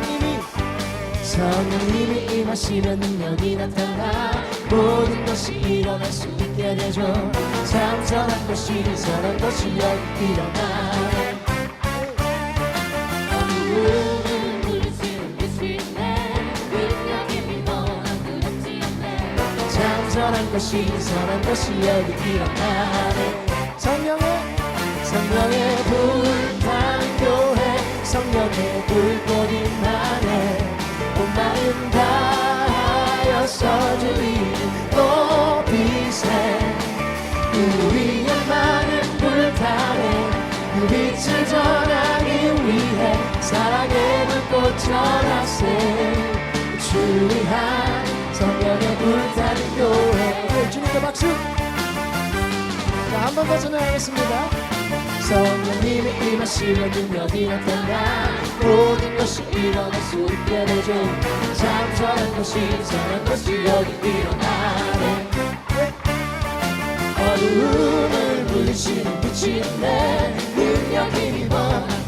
성령님이 성령님이 임하시면 능력이 나타나 모든 것이 일어날 수 있게 되죠 참선한 것이 선한 것이 여기 일어나. 참선한 것이 선한 것이 여기 일어나네. 성령의 성령의 불 전하세. 주의한 성령의 불타는 교회. 네, 주님께 박수. 자한 번더 찬양하겠습니다. 성령님이 임하시면 능력이 나타나 모든 것이 일어날 수 있게 되죠 참선한 것이 선한 것이 여기 일어나네. 어두움을 물리치는 빛이 있네 능력 번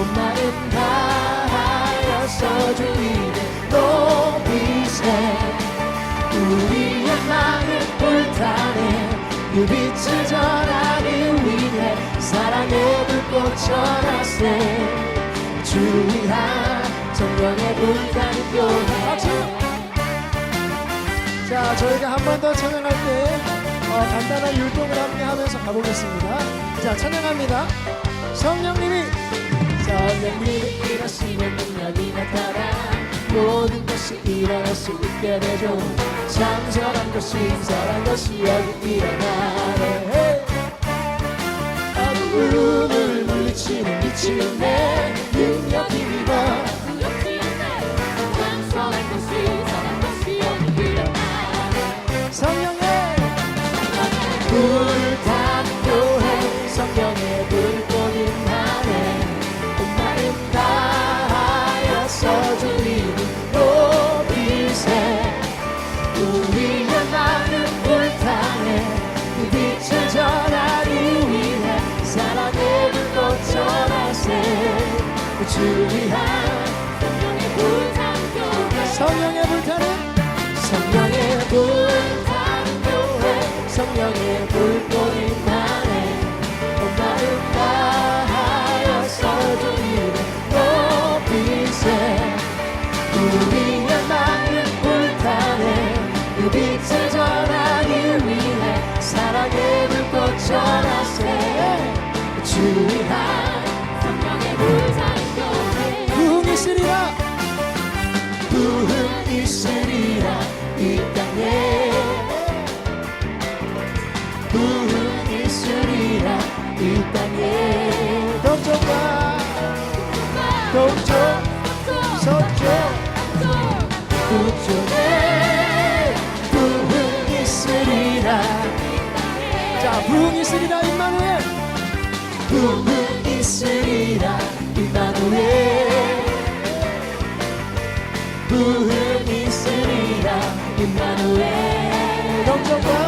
온 마음 다하여서 주님의 높이세. 우리의 마음 불타네. 그 빛을 전하기 위해 사랑의 불꽃 전하세. 주의한 성령의 불타는 교회! 자 저희가 한 번 더 찬양할 때 어, 간단한 율동을 함께 하면서 가보겠습니다. 자 찬양합니다. 성령님이 성령님이 일하시면 능력이 나타나 모든 것이 일어날 수 있게 되죠 참선한 것이 선한 것이 여기 일어나네 어두움을 물리치는 빛이 있네 동쪽 서쪽 북쪽에 부흥 있으리라 자 부흥이 있으리라 임마누엘 부흥 있으리라 임마누엘 부흥 있으리라 임마누엘 동쪽과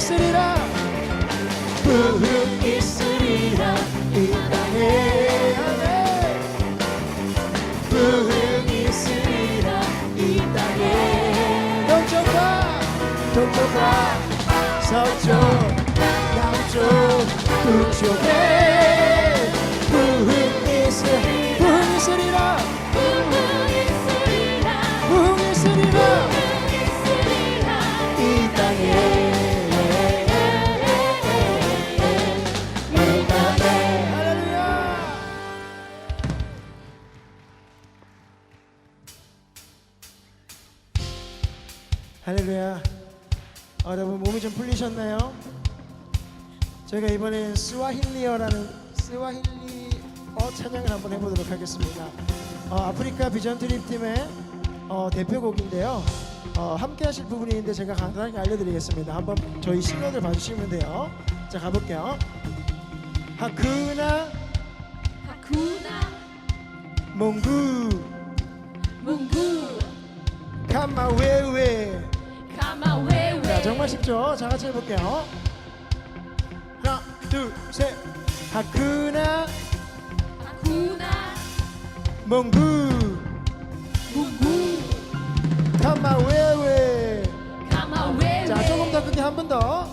있으리라. 부흥 있으리라 이 땅에. 부흥 있으리라 이 땅에. 동쪽과 동쪽과 서쪽 남쪽 북쪽에 할렐루야 어, 여러분 몸이 좀 풀리셨나요? 저희가 이번엔 스와힐리어라는 스와힐리어 찬양을 한번 해보도록 하겠습니다 어, 아프리카 비전 트립 팀의 어, 대표곡인데요 어, 함께 하실 부분이 있는데 제가 간단하게 알려드리겠습니다. 한번 저희 신호를 봐주시면 돼요. 자 가볼게요. 하쿠나 하쿠나 몽구 뭉구 카마웨웨 정말 쉽죠? 자 같이 해볼게요. 하나 둘 셋. 하쿠나. 하쿠나. 몽구. 뭉구. 카마웨웨 카마웨웨 자 조금 더 크게 한 번 더.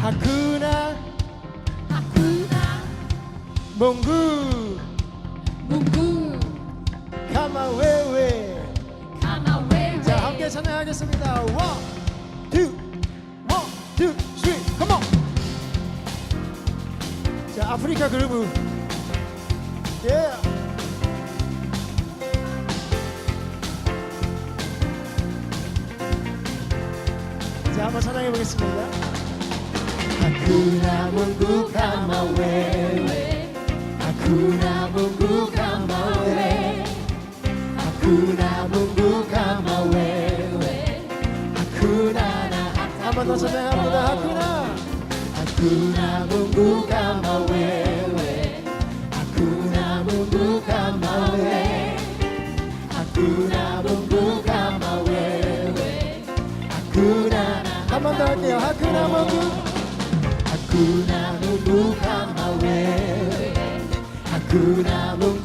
하쿠나. 하쿠나. 몽구. 카마웨웨 자 함께 찬양하겠습니다. 원, 투, 원, 투, 쓰리, 컴온. 자 아프리카 그루브. 예. 자 한번 찬양해 보겠습니다. 하쿠나 몽구 카마웨 하쿠나 몽구 카마웨 하쿠나 몽 번 더 찬양합니다. 하쿠나. 하쿠나 몽구 카마웨 하쿠나 몽구 카마웨 하쿠나 몽구 카마웨 하쿠나 나한번 더 할게요. 하쿠나 몽구. 하쿠나 몽구 카마웨 하쿠나 몽구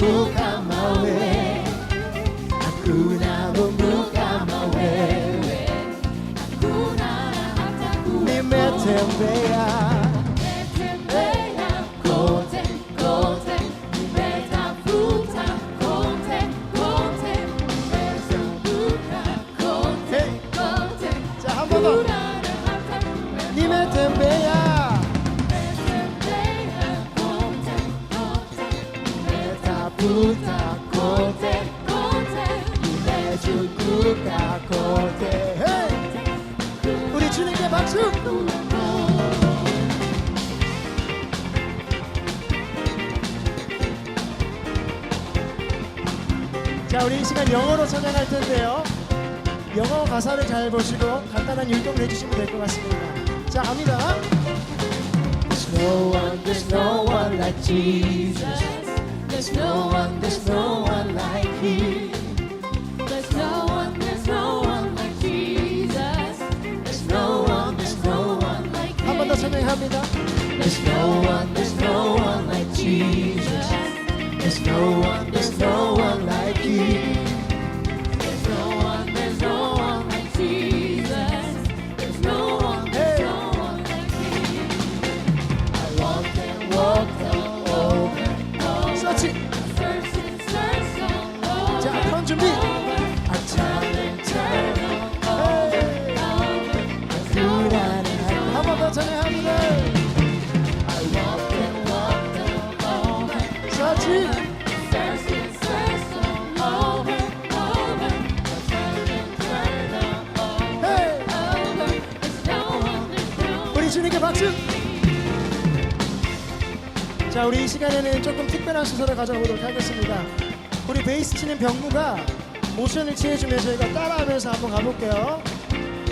자, 우리 이 시간 영어로 찬양할 텐데요. 영어 가사를 잘 보시고 간단한 율동을 해주시면 될 것 같습니다. 자, 갑니다. There's no one, there's no one like Jesus There's no one, There's no one like Him there's no one, there's no one like Jesus. There's no one, there's no one like 한 번 더 찬양합니다. There's no one, there's no one like Jesus. There's no one, there's no one like Him. 자, 우리 이 시간에는 조금 특별한 순서를 가져보도록 하겠습니다. 우리 베이스 치는 병무가 모션을 취해주면 저희가 따라하면서 한번 가볼게요.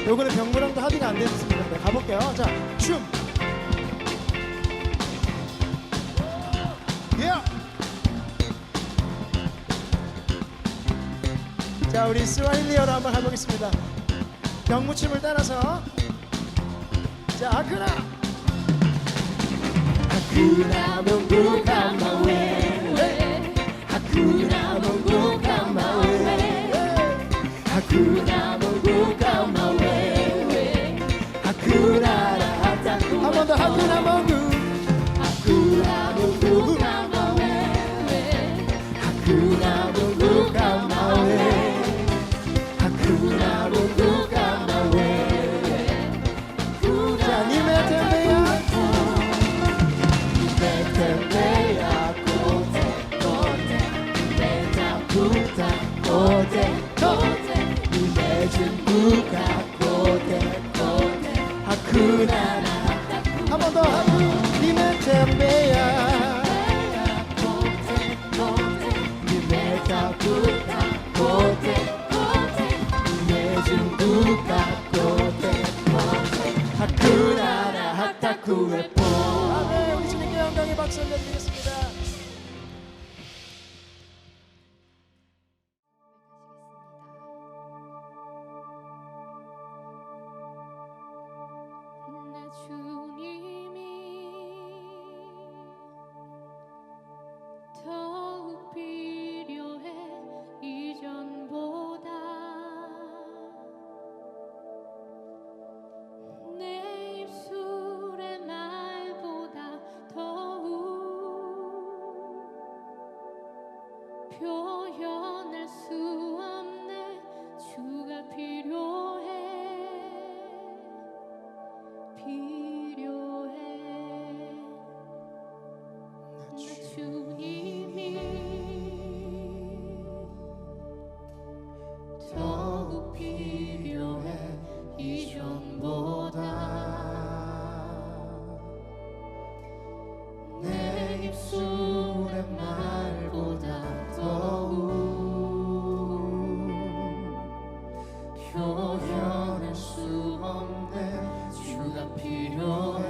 요거는 병무랑도 합의가 안 됐습니다. 네, 가볼게요. 자, 춤. 예. 자, 우리 스와힐리어로 한번 가보겠습니다. 병무춤을 따라서 자, 아크나. Hakuna Mungu kama wewe. Hakuna Mungu kama wewe. Hakuna Mungu kama wewe. Hakuna hata 더 하쿠나 몽구 Hakuna Mungu kama wewe. Hakuna 합니다. 한 번 더 하루님의 담배야. 우리 주님께 영광의 박수 올려드리겠습니다. 표현할 수 없네. 주가 필요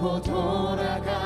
덮어 돌아가